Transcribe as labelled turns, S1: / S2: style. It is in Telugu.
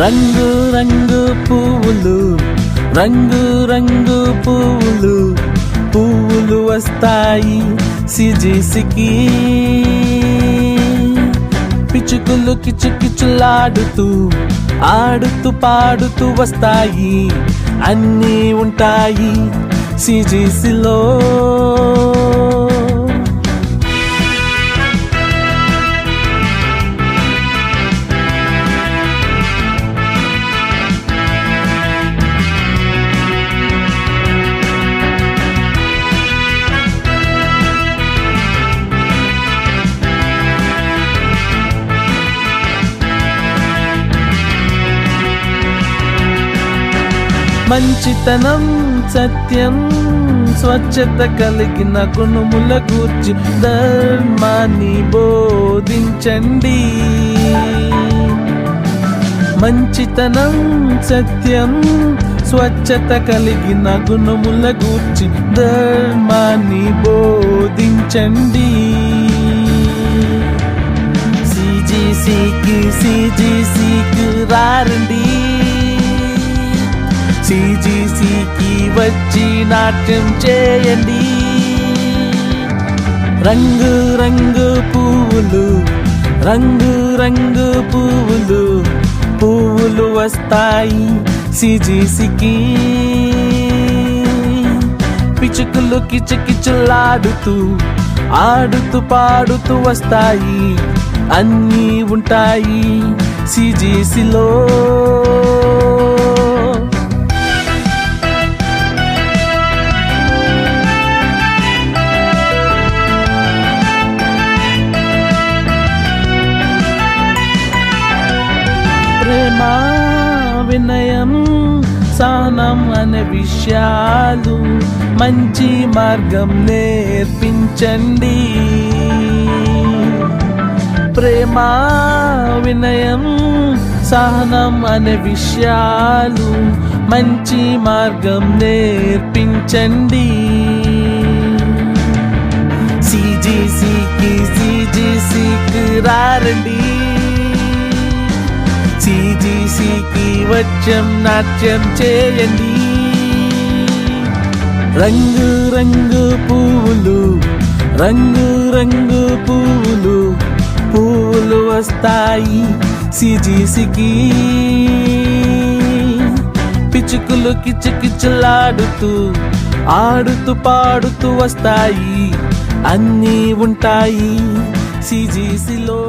S1: రంగు రంగు పువ్వులు రంగు రంగు పువ్వులు పువ్వులు వస్తాయి సిజిసికి. పిచుకులు కిచుకిచులాడుతూ ఆడుతూ పాడుతూ వస్తాయి. అన్నీ ఉంటాయి సిజిసిలో. మంచితనం సత్యం స్వచ్ఛత కలిగిన గుణముల గూర్చి ధర్మాన్ని బోధించండి. మంచితనం సత్యం స్వచ్ఛత కలిగిన గుణముల గూర్చి ధర్మాన్ని బోధించండి. సిజిసికి సిజిసికి రారండి. సిజిసికి వచ్చి నాట్యం చేయండి. రంగు రంగు పువ్వులు రంగు రంగు పువ్వులు పువ్వులు వస్తాయి సిజిసికి పిచుకులు కిచకిచులాడుతూ ఆడుతూ పాడుతూ వస్తాయి. అన్నీ ఉంటాయి సిజిసిలో ప్రేమ వినయం సహనం అనే విషయాలు మంచి మార్గం నేర్పించండి. ప్రేమ వినయం సహనం అనే విషయాలు మంచి మార్గం నేర్పించండి. సిజిసికి సిజిసికి రారండి. కాశీకి వచ్చం నాట్యం చేయండి. రంగు రంగు పువ్వులు రంగు రంగు పువ్వులు పువ్వులు వస్తాయి సిజీసికి. పిచుకులు కిచకిచలాడుతూ ఆడుతూ పాడుతూ వస్తాయి. అన్నీ ఉంటాయి సిజీసిలో.